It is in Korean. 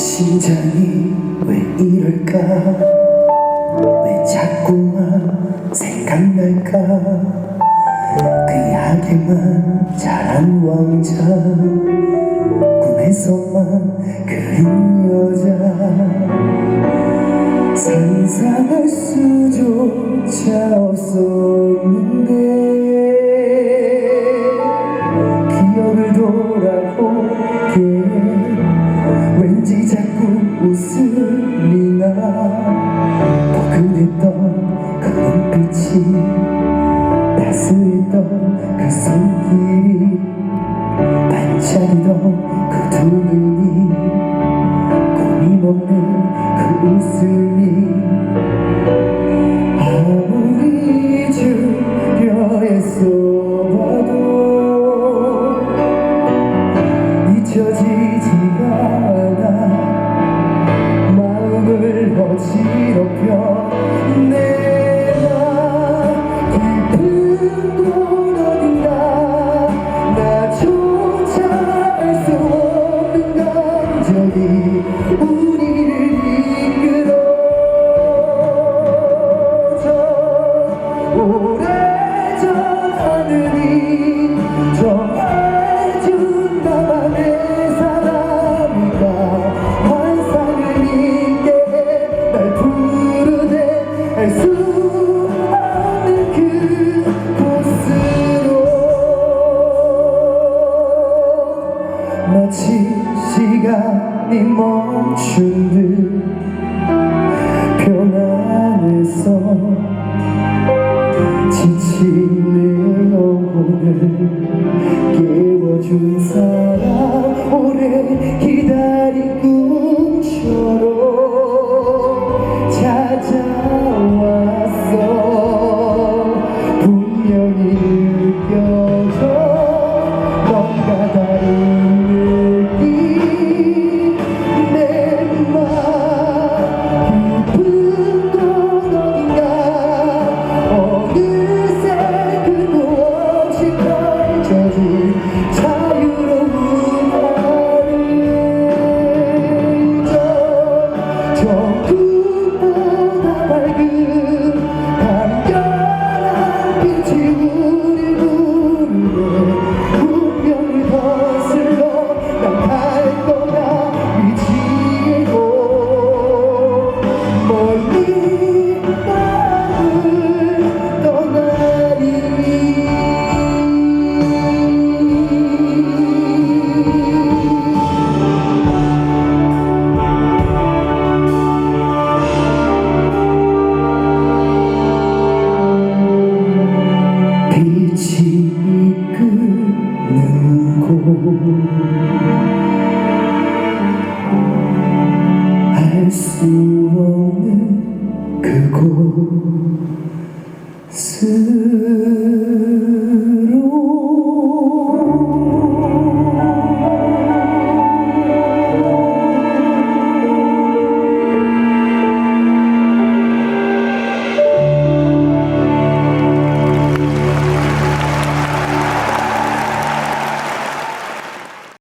심장이 왜 이럴까? 왜 자꾸만 생각날까? 귀하게만 자란 왕자 꿈에서만 그린 여자. 상상할 수조차 웃음이 나 포근했던 그 눈빛이 따스했던 그 손길이 반짝이던 그 두 눈이 꿈이 먹는 그 웃음이 아무리 주려 애써 봐도 잊혀지 지럽혀 내 시간이 멈춘 듯 편안해서 지친 수 없는 그곳으로